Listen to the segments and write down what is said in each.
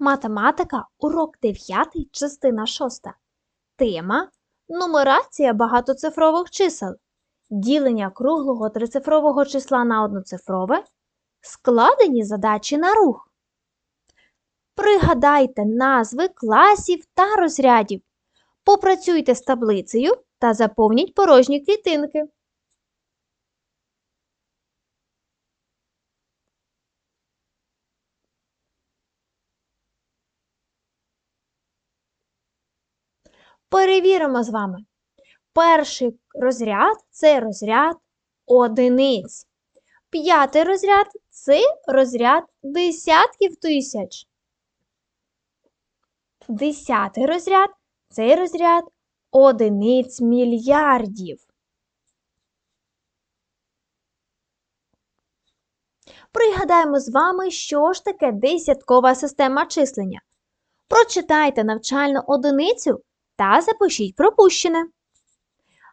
Математика, урок 9, частина 6. Тема Нумерація багатоцифрових чисел. Ділення круглого трицифрового числа на одноцифрове. Складені задачі на рух. Пригадайте назви класів та розрядів. Попрацюйте з таблицею та заповніть порожні клітинки. Перевіримо з вами. Перший розряд це розряд одиниць. П'ятий розряд це розряд десятків тисяч. Десятий розряд це розряд одиниць мільярдів. Пригадаємо з вами, що ж таке десяткова система числення. Прочитайте навчальну одиницю та запишіть пропущене.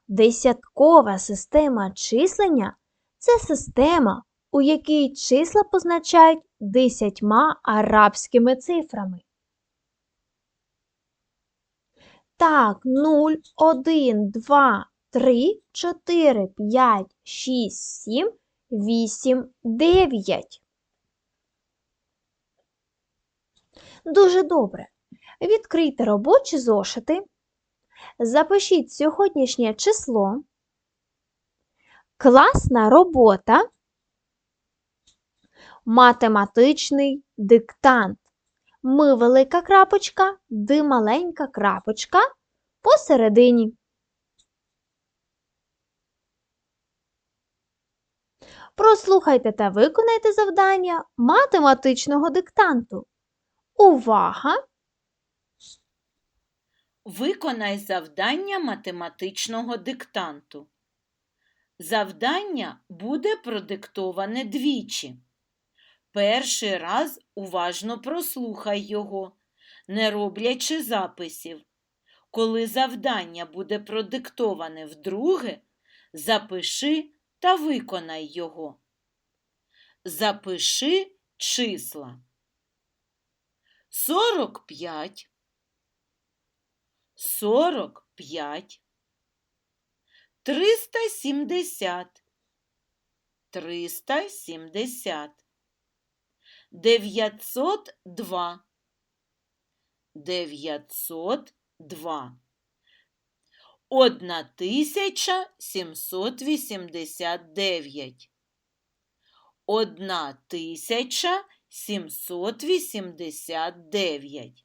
Десяткова система числення це система, у якій числа позначають десятьма арабськими цифрами. Так, 0, 1, 2, 3, 4, 5, 6, 7, 8, 9. Дуже добре. Відкрийте робочі зошити. Запишіть сьогоднішнє число. Класна робота. Математичний диктант. Ми велика крапочка, ди маленька крапочка посередині. Прослухайте та виконайте завдання математичного диктанту. Увага! Виконай завдання математичного диктанту. Завдання буде продиктоване двічі. Перший раз уважно прослухай його, не роблячи записів. Коли завдання буде продиктоване вдруге, запиши та виконай його. Запиши числа. 45 сорок п'ять, триста сімдесят, триста сімдесят, дев'ятсот два, дев'ятсот два, одна тисяча сімсот вісімдесят дев'ять, одна тисяча сімсот вісімдесят дев'ять.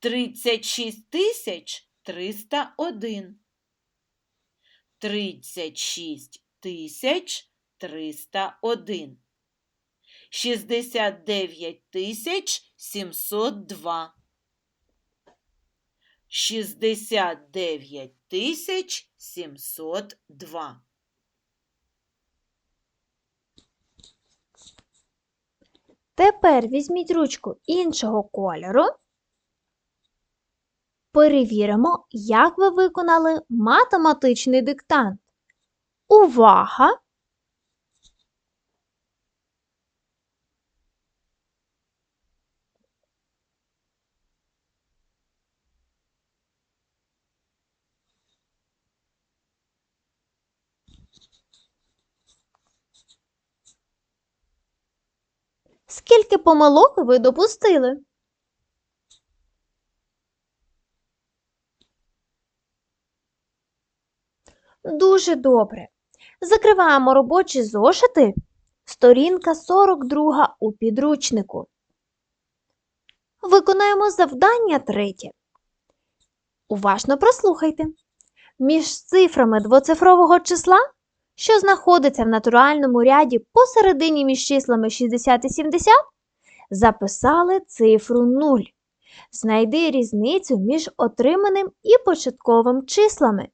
Тридцять шість тисяч триста один. Тридцять шість тисяч триста один. Шістдесят дев'ять тисяч сімсот два. Шістдесят дев'ять тисяч сімсот два. Тепер візьміть ручку іншого кольору. Перевіримо, як ви виконали математичний диктант. Увага! Скільки помилок ви допустили? Дуже добре. Закриваємо робочі зошити. Сторінка 42 у підручнику. Виконаємо завдання третє. Уважно прослухайте. Між цифрами двоцифрового числа, що знаходиться в натуральному ряді посередині між числами 60 і 70, записали цифру 0. Знайди різницю між отриманим і початковим числами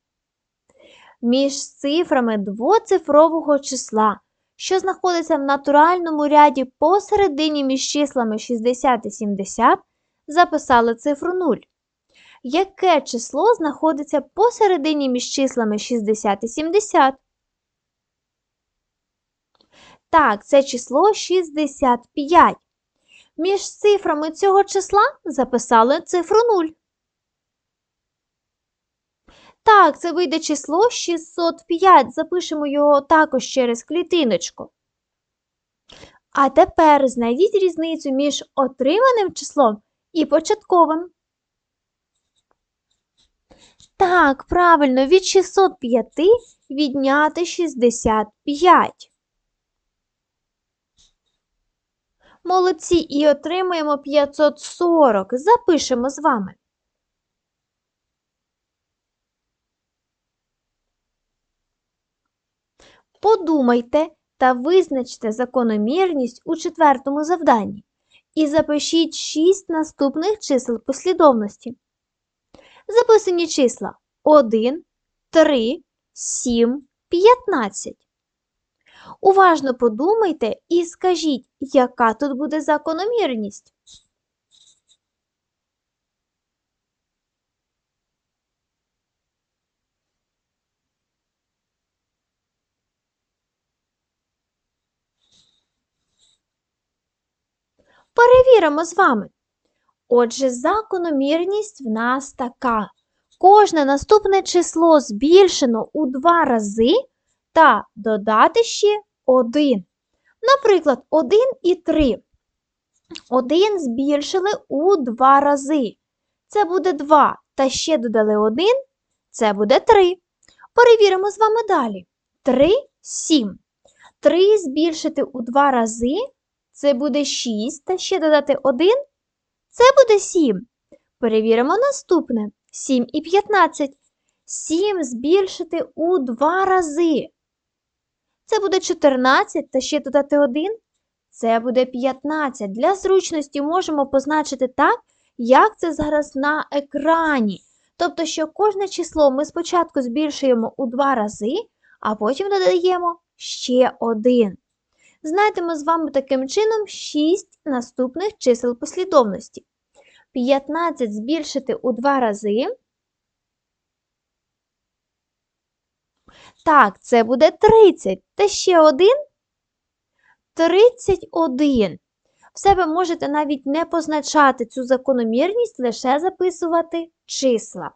між цифрами двоцифрового числа, що знаходиться в натуральному ряді посередині між числами 60 і 70, записали цифру 0. Яке число знаходиться посередині між числами 60 і 70? Так, це число 65. Між цифрами цього числа записали цифру 0. Так, це вийде число 605. Запишемо його також через клітиночку. А тепер знайдіть різницю між отриманим числом і початковим. Так, правильно, від 605 відняти 65. Молодці, і отримаємо 540. Запишемо з вами. Подумайте та визначте закономірність у четвертому завданні і запишіть 6 наступних чисел послідовності. Записані числа 1, 3, 7, 15. Уважно подумайте і скажіть, яка тут буде закономірність. Перевіримо з вами. Отже, закономірність в нас така. Кожне наступне число збільшено у два рази та додати ще 1. Наприклад, 1 і 3. 1 збільшили у два рази. Це буде 2. Та ще додали 1. Це буде 3. Перевіримо з вами далі. 3 7. 3 збільшити у два рази. Це буде 6. Та ще додати 1. Це буде 7. Перевіримо наступне. 7 і 15. 7 збільшити у два рази. Це буде 14 та ще додати 1. Це буде 15. Для зручності можемо позначити так, як це зараз на екрані. Тобто, що кожне число ми спочатку збільшуємо у два рази, а потім додаємо ще 1. Знайдемо з вами таким чином 6 наступних чисел послідовності. 15 збільшити у два рази. Так, це буде 30. Та ще один. 31. В себе можете навіть не позначати цю закономірність, лише записувати числа.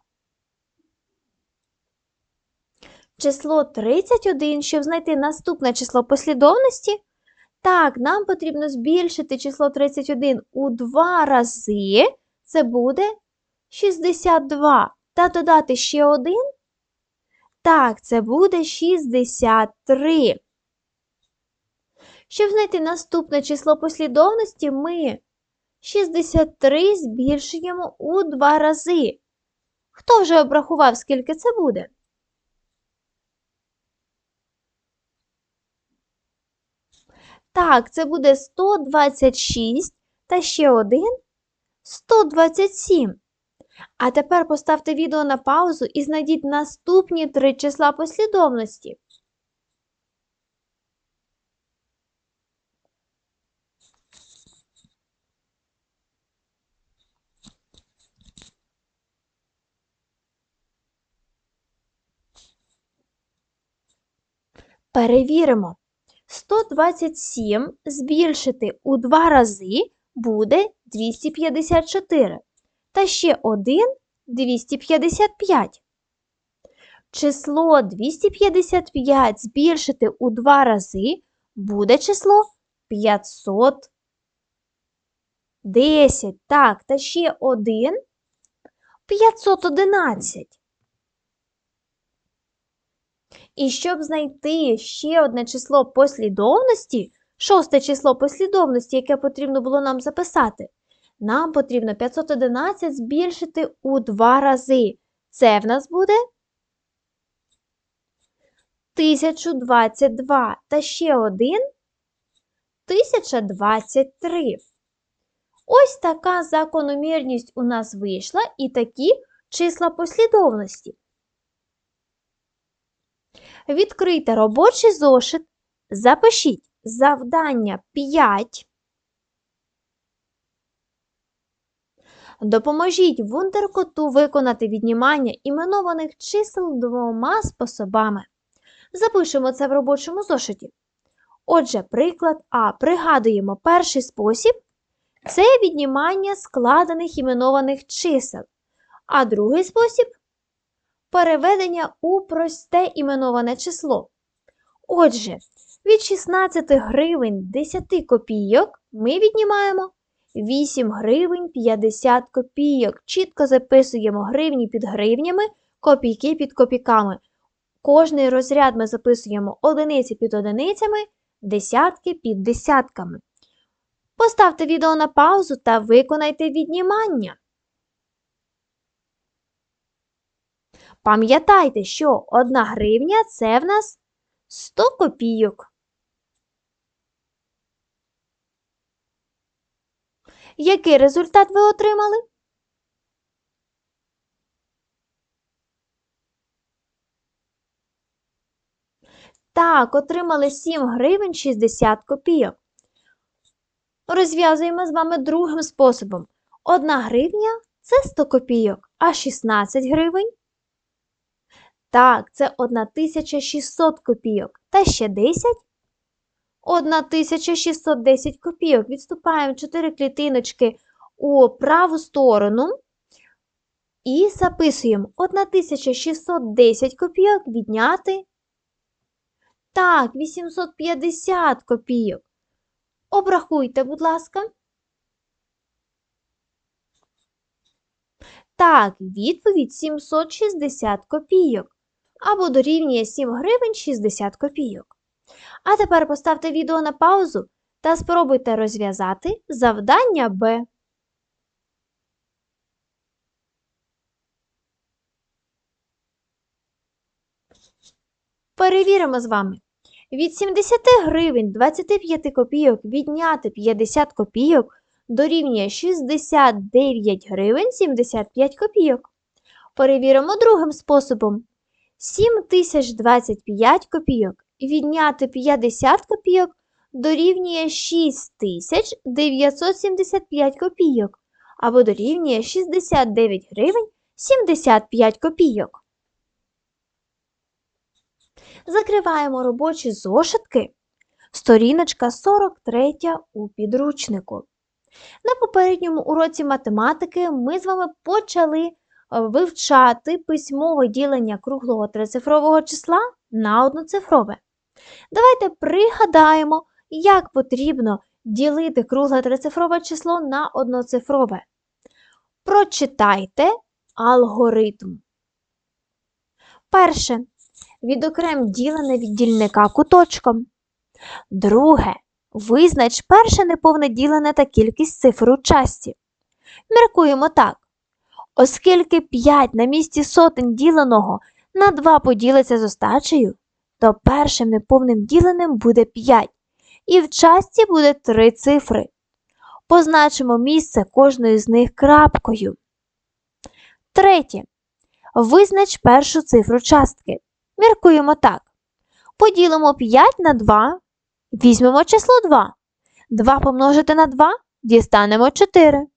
Число 31, щоб знайти наступне число послідовності. Так, нам потрібно збільшити число 31 у два рази. Це буде 62. Та додати ще один. Так, це буде 63. Щоб знайти наступне число послідовності, ми 63 збільшуємо у два рази. Хто вже обрахував, скільки це буде? Так, це буде 126 та ще один 127. А тепер поставте відео на паузу і знайдіть наступні три числа послідовності. Перевіримо. 127 збільшити у два рази буде 254. Та ще один 255. Число 255 збільшити у два рази буде число 510. Так, та ще один 511. І щоб знайти ще одне число послідовності, шосте число послідовності, яке потрібно було нам записати, нам потрібно 511 збільшити у два рази. Це в нас буде 1022 та ще один 1023. Ось така закономірність у нас вийшла і такі числа послідовності. Відкрийте робочий зошит, запишіть завдання 5. Допоможіть вундеркоту виконати віднімання іменованих чисел двома способами. Запишемо це в робочому зошиті. Отже, приклад А. Пригадуємо перший спосіб. це віднімання складених іменованих чисел. А другий спосіб переведення у просте іменоване число. Отже, від 16 гривень 10 копійок ми віднімаємо 8 гривень 50 копійок. Чітко записуємо гривні під гривнями, копійки під копійками. Кожний розряд ми записуємо одиниці під одиницями, десятки під десятками. Поставте відео на паузу та виконайте віднімання. Пам'ятайте, що 1 гривня це в нас 100 копійок. Який результат ви отримали? Так, отримали 7 гривень 60 копійок. Розв'язуємо з вами другим способом. 1 гривня це 100 копійок, а 16 гривень. Так, це 1600 копійок. Та ще 10. 1610 копійок. Відступаємо 4 клітиночки у праву сторону. І записуємо 1610 копійок відняти. Так, 850 копійок. Обрахуйте, будь ласка. Так, відповідь 760 копійок. Або дорівнює 7 гривень 60 копійок. А тепер поставте відео на паузу та спробуйте розв'язати завдання Б. Перевіримо з вами. Від 70 гривень 25 копійок відняти 50 копійок дорівнює 69 гривень 75 копійок. Перевіримо другим способом. 7025 копійок відняти 50 копійок дорівнює 6975 копійок або дорівнює 69 гривень 75 копійок. Закриваємо робочі зошитки. Сторіночка 43 у підручнику. На попередньому уроці математики ми з вами почали вивчати письмове ділення круглого трицифрового числа на одноцифрове. Давайте пригадаємо, як потрібно ділити кругле трицифрове число на одноцифрове. Прочитайте алгоритм. Перше. Відокрем ділене від дільника куточком. Друге. Визнач перше неповне ділене та кількість цифр у часті. Міркуємо так. Оскільки 5 на місці сотень діленого на 2 поділиться з остачею, то першим неповним діленим буде 5, і в часті буде 3 цифри. Позначимо місце кожної з них крапкою. Третє. Визнач першу цифру частки. Міркуємо так. Поділимо 5 на 2, візьмемо число 2. 2 помножити на 2 дістанемо 4.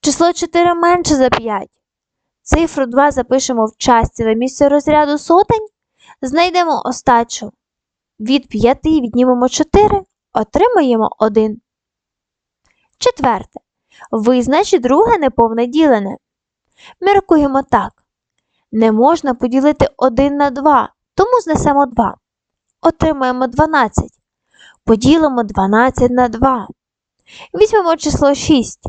Число 4 менше за 5. Цифру 2 запишемо в часті на місце розряду сотень. Знайдемо остачу. Від 5 віднімемо 4, отримаємо 1. Четверте. Визнач друге неповне ділене. Міркуємо так. Не можна поділити 1 на 2, тому знесемо 2. Отримаємо 12. Поділимо 12 на 2. Візьмемо число 6.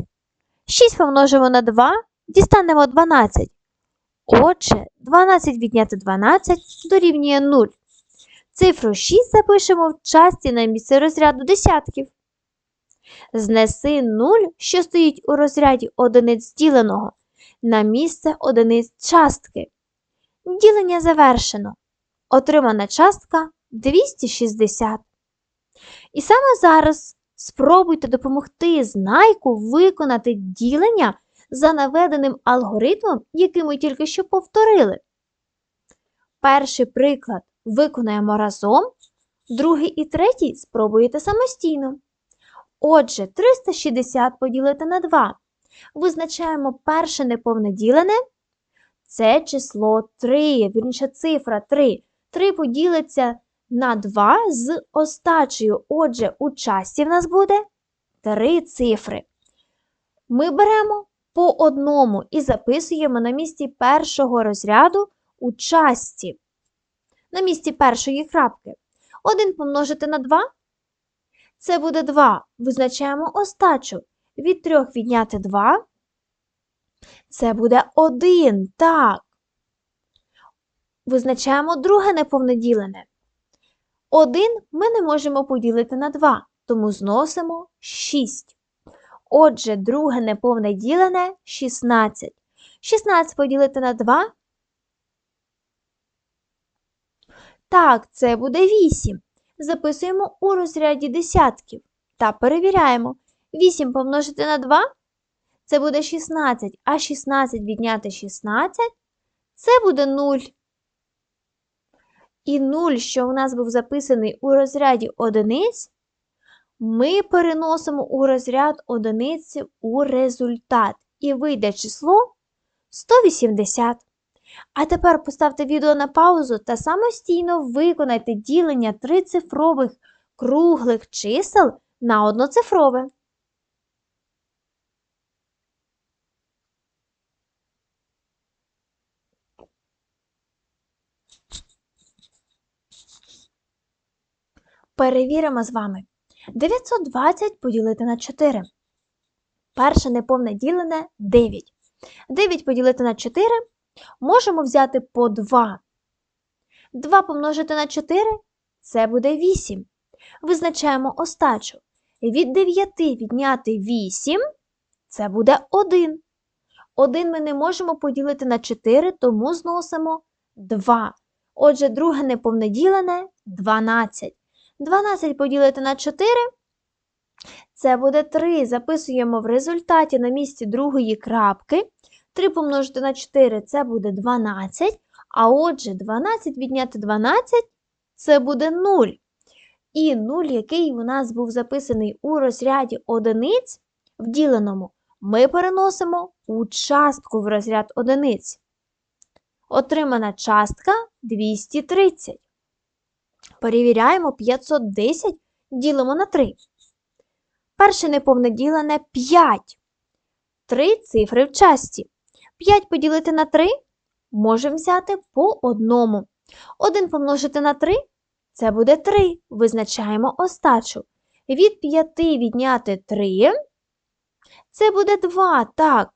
6 помножимо на 2, дістанемо 12. Отже, 12 відняти 12 дорівнює 0. Цифру 6 запишемо в часті на місце розряду десятків. Знеси 0, що стоїть у розряді одиниць діленого, на місце одиниць частки. Ділення завершено. Отримана частка 260. І саме зараз спробуйте допомогти знайку виконати ділення за наведеним алгоритмом, який ми тільки що повторили. Перший приклад виконаємо разом, другий і третій спробуєте самостійно. Отже, 360 поділити на 2. Визначаємо перше неповне ділене. Це число 3, вірніше цифра 3. 3 поділиться на 2 з остачею. Отже, у часті в нас буде 3 цифри. Ми беремо по одному і записуємо на місці першого розряду у частці. На місці першої крапки. 1 помножити на 2 це буде 2. Визначаємо остачу. Від 3 відняти 2 це буде 1. Так. Визначаємо друге неповноділене. 1 ми не можемо поділити на 2, тому зносимо 6. Отже, друге неповне ділене 16. 16 поділити на 2. Так, це буде 8. Записуємо у розряді десятків та перевіряємо. 8 помножити на 2 це буде 16, а 16 відняти 16 це буде 0. І 0, що у нас був записаний у розряді одиниць, ми переносимо у розряд одиниці у результат. І вийде число 180. А тепер поставте відео на паузу та самостійно виконайте ділення трицифрових круглих чисел на одноцифрове. Перевіримо з вами. 920 поділити на 4. Перше неповне ділене 9. 9 поділити на 4 можемо взяти по 2. 2 помножити на 4 це буде 8. Визначаємо остачу. Від 9 відняти 8 це буде 1. 1 ми не можемо поділити на 4, тому зносимо 2. Отже, друге неповноділене 12. 12 поділити на 4 це буде 3. Записуємо в результаті на місці другої крапки. 3 помножити на 4 це буде 12. А отже, 12 відняти 12 це буде 0. І 0, який у нас був записаний у розряді одиниць в діленому, ми переносимо у частку в розряд одиниць. Отримана частка 230. Перевіряємо 510, ділимо на 3. Перше неповне ділене 5. Три цифри в часті. 5 поділити на 3 можемо взяти по одному. 1 помножити на 3 це буде 3. Визначаємо остачу. Від 5 відняти 3 це буде 2. Так.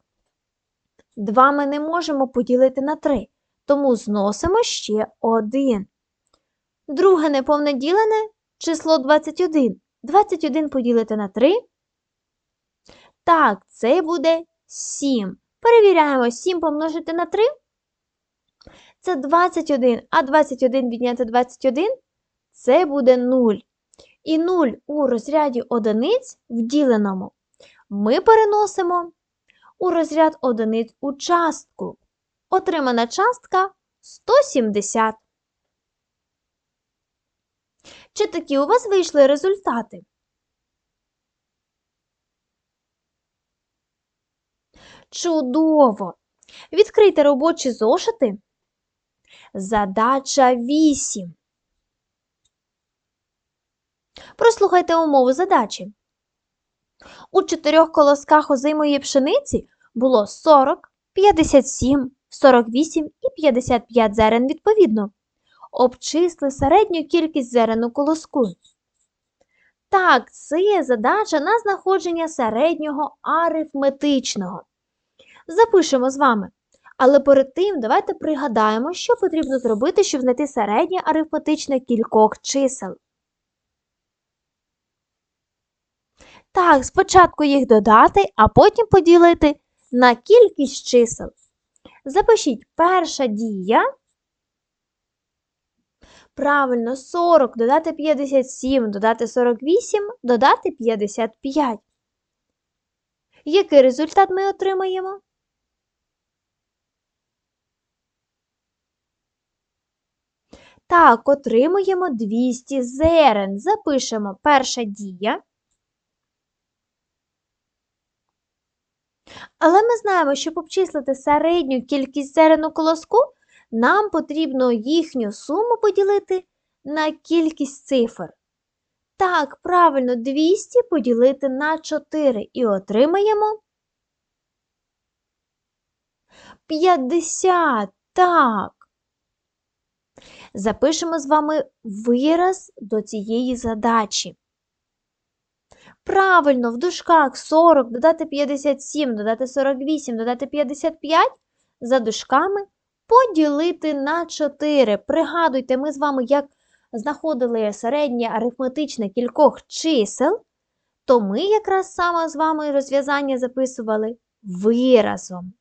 2 ми не можемо поділити на 3, тому зносимо ще 1. Друге неповне ділене число 21. 21 поділити на 3. Так, це буде 7. Перевіряємо 7 помножити на 3. Це 21, а 21 відняти 21 це буде 0. І 0 у розряді одиниць в діленому ми переносимо у розряд одиниць у частку. Отримана частка 170. Чи такі у вас вийшли результати? Чудово! Відкрийте робочі зошити. Задача 8. Прослухайте умову задачі. У чотирьох колосках озимої пшениці було 40, 57, 48 і 55 зерен відповідно. Обчисли середню кількість зерен у колоску. Так, це є задача на знаходження середнього арифметичного. Запишемо з вами. Але перед тим давайте пригадаємо, що потрібно зробити, щоб знайти середнє арифметичне кількох чисел. Так, спочатку їх додати, а потім поділити на кількість чисел. Запишіть перша дія. Правильно, 40 додати 57, додати 48, додати 55. Який результат ми отримаємо? Так, отримуємо 200 зерен. Запишемо перша дія. Але ми знаємо, щоб обчислити середню кількість зерен у колоску, нам потрібно їхню суму поділити на кількість цифр. Так, правильно, 200 поділити на 4 і отримаємо 50. Так. Запишемо з вами вираз до цієї задачі. Правильно, в дужках 40, додати 57, додати 48, додати 55 за дужками поділити на 4. Пригадуйте, ми з вами як знаходили середнє арифметичне кількох чисел, то ми якраз саме з вами розв'язання записували виразом.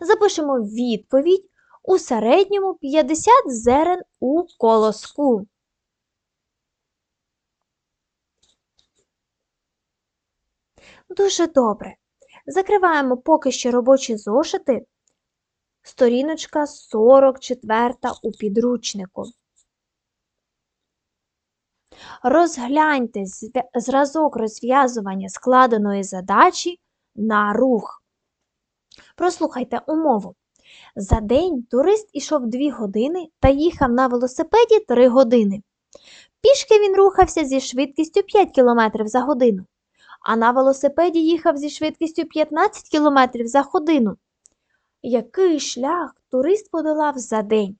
Запишемо відповідь у середньому 50 зерен у колоску. Дуже добре. Закриваємо поки що робочі зошити. Сторіночка 44 у підручнику. Розгляньте зразок розв'язування складеної задачі на рух. Прослухайте умову. За день турист ішов 2 години та їхав на велосипеді 3 години. Пішки він рухався зі швидкістю 5 км за годину, а на велосипеді їхав зі швидкістю 15 км за годину. Який шлях турист подолав за день?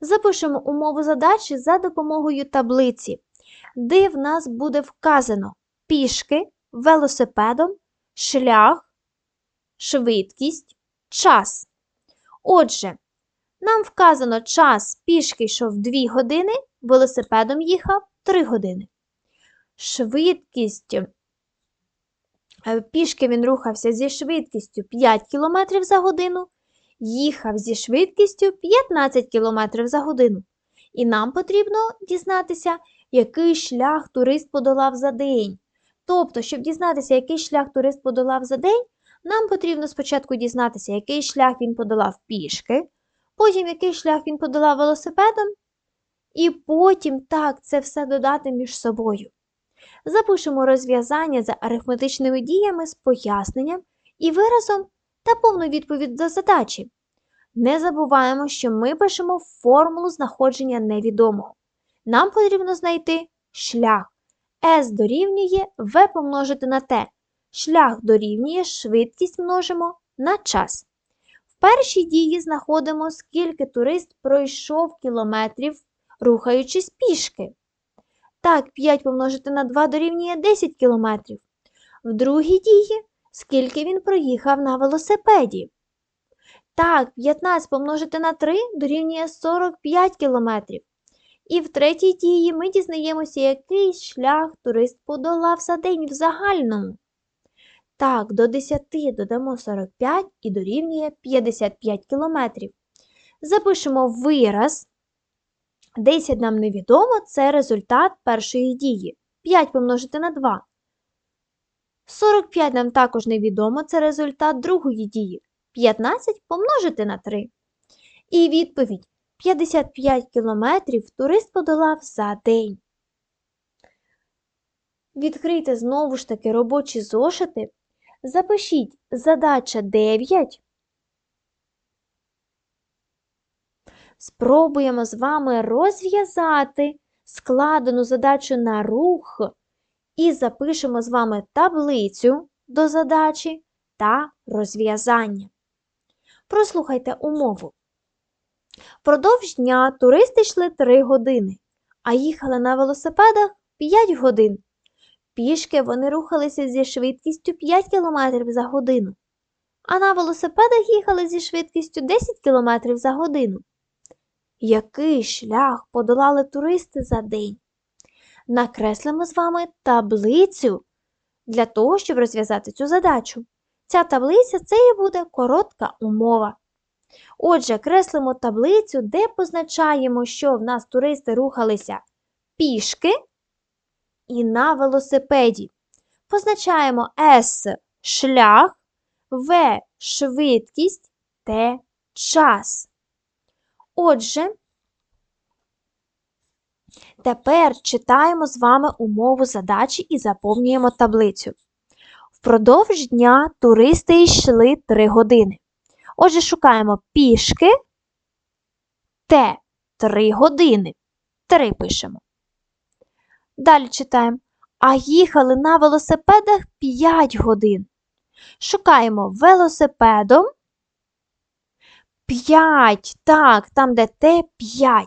Запишемо умову задачі за допомогою таблиці, де в нас буде вказано пішки, велосипедом, шлях, швидкість, час. Отже, нам вказано час пішки йшов 2 години, велосипедом їхав 3 години. Швидкість пішки він рухався зі швидкістю 5 км за годину, їхав зі швидкістю 15 км за годину. І нам потрібно дізнатися, який шлях турист подолав за день. Тобто, щоб дізнатися, який шлях турист подолав за день, нам потрібно спочатку дізнатися, який шлях він подолав пішки, потім який шлях він подолав велосипедом, і потім так це все додати між собою. Запишемо розв'язання за арифметичними діями з поясненням і виразом та повну відповідь до задачі. Не забуваємо, що ми пишемо формулу знаходження невідомого. Нам потрібно знайти шлях. S дорівнює V помножити на T. Шлях дорівнює швидкість множимо на час. В першій дії знаходимо, скільки турист пройшов кілометрів, рухаючись пішки. Так, 5 помножити на 2 дорівнює 10 кілометрів. В другій дії, скільки він проїхав на велосипеді. Так, 15 помножити на 3 дорівнює 45 кілометрів. І в третій дії ми дізнаємося, який шлях турист подолав за день в загальному. Так, до 10 додамо 45 і дорівнює 55 кілометрів. Запишемо вираз. 10 нам невідомо це результат першої дії. 5 помножити на 2. 45 нам також невідомо це результат другої дії. 15 помножити на 3. І відповідь 55 кілометрів турист подолав за день. Відкрийте знову ж таки робочі зошити. Запишіть задача 9. Спробуємо з вами розв'язати складену задачу на рух і запишемо з вами таблицю до задачі та розв'язання. Прослухайте умову. Впродовж дня туристи йшли 3 години, а їхали на велосипедах 5 годин. Пішки вони рухалися зі швидкістю 5 км за годину, а на велосипедах їхали зі швидкістю 10 км за годину. Який шлях подолали туристи за день? Накреслимо з вами таблицю для того, щоб розв'язати цю задачу. Ця таблиця це і буде коротка умова. Отже, креслимо таблицю, де позначаємо, що в нас туристи рухалися пішки і на велосипеді. Позначаємо S шлях, В швидкість, Т час. Отже, тепер читаємо з вами умову задачі і заповнюємо таблицю. Впродовж дня туристи йшли 3 години. Отже, шукаємо пішки Т 3 години. 3 пишемо. Далі читаємо. А їхали на велосипедах 5 годин. Шукаємо велосипедом. 5. Так, там, де Т 5.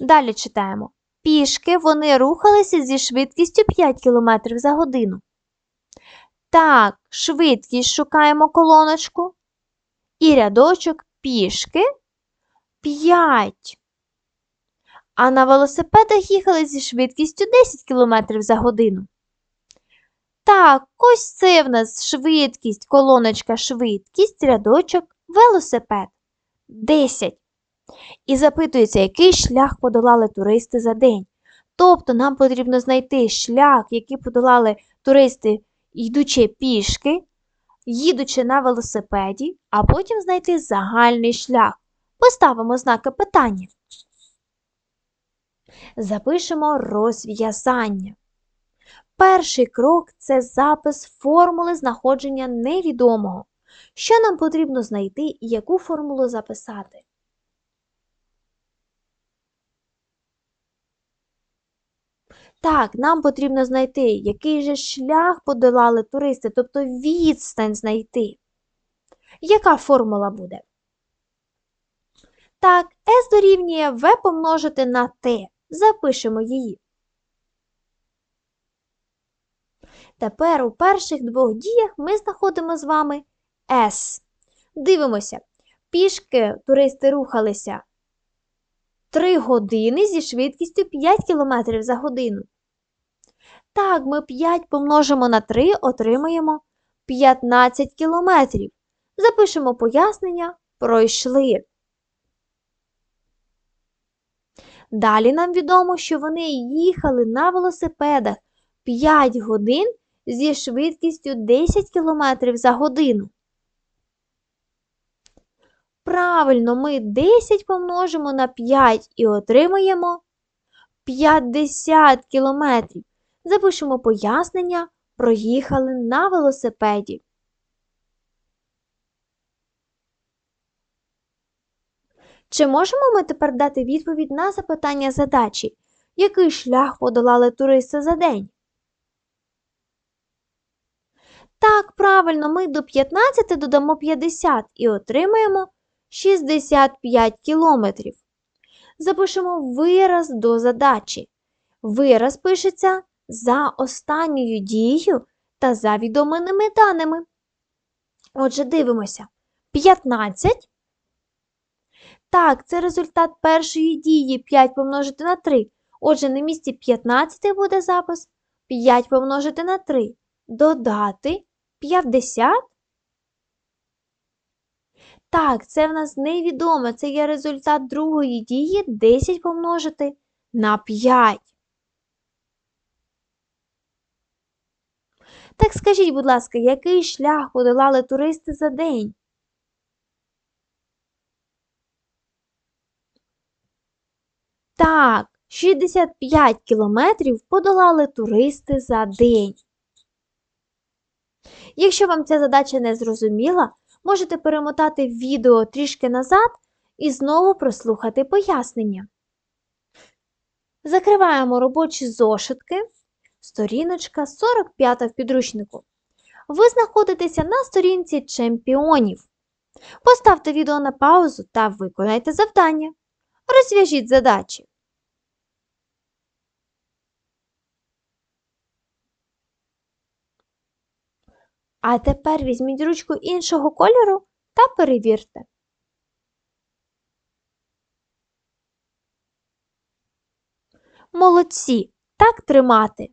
Далі читаємо. Пішки вони рухалися зі швидкістю 5 км за годину. Так, швидкість шукаємо колоночку. І рядочок пішки 5. А на велосипедах їхали зі швидкістю 10 км за годину. Так, ось це в нас швидкість, колоночка швидкість, рядочок, велосипед. 10. І запитується, який шлях подолали туристи за день. Тобто нам потрібно знайти шлях, який подолали туристи, йдучи пішки, їдучи на велосипеді, а потім знайти загальний шлях. Поставимо знаки питання. Запишемо розв'язання. Перший крок це запис формули знаходження невідомого. Що нам потрібно знайти і яку формулу записати? Так, нам потрібно знайти, який же шлях подолали туристи, тобто відстань знайти. Яка формула буде? Так, S дорівнює V помножити на T. Запишемо її. Тепер у перших двох діях ми знаходимо з вами S. Дивимося. Пішки туристи рухалися 3 години зі швидкістю 5 км за годину. Так, ми 5 помножимо на 3, отримаємо 15 км. Запишемо пояснення пройшли. Далі нам відомо, що вони їхали на велосипедах 5 годин зі швидкістю 10 км за годину. Правильно, ми 10 помножимо на 5 і отримаємо 50 км. Запишемо пояснення, проїхали на велосипеді. Чи можемо ми тепер дати відповідь на запитання задачі? Який шлях подолали туристи за день? Так, правильно, ми до 15 додамо 50 і отримаємо 65 кілометрів. Запишемо вираз до задачі. Вираз пишеться за останньою дією та за відомими даними. Отже, дивимося. 15. Так, це результат першої дії 5 помножити на 3. Отже, на місці 15 буде запис 5 помножити на 3. Додати 50. Так, це в нас невідомо. Це є результат другої дії 10 помножити на 5. Так скажіть, будь ласка, який шлях подолали туристи за день? Так, 65 кілометрів подолали туристи за день. Якщо вам ця задача не зрозуміла, можете перемотати відео трішки назад і знову прослухати пояснення. Закриваємо робочі зошитки. Сторіночка 45 в підручнику. Ви знаходитеся на сторінці чемпіонів. Поставте відео на паузу та виконайте завдання. Розв'яжіть задачі. А тепер візьміть ручку іншого кольору та перевірте. Молодці! Так тримати.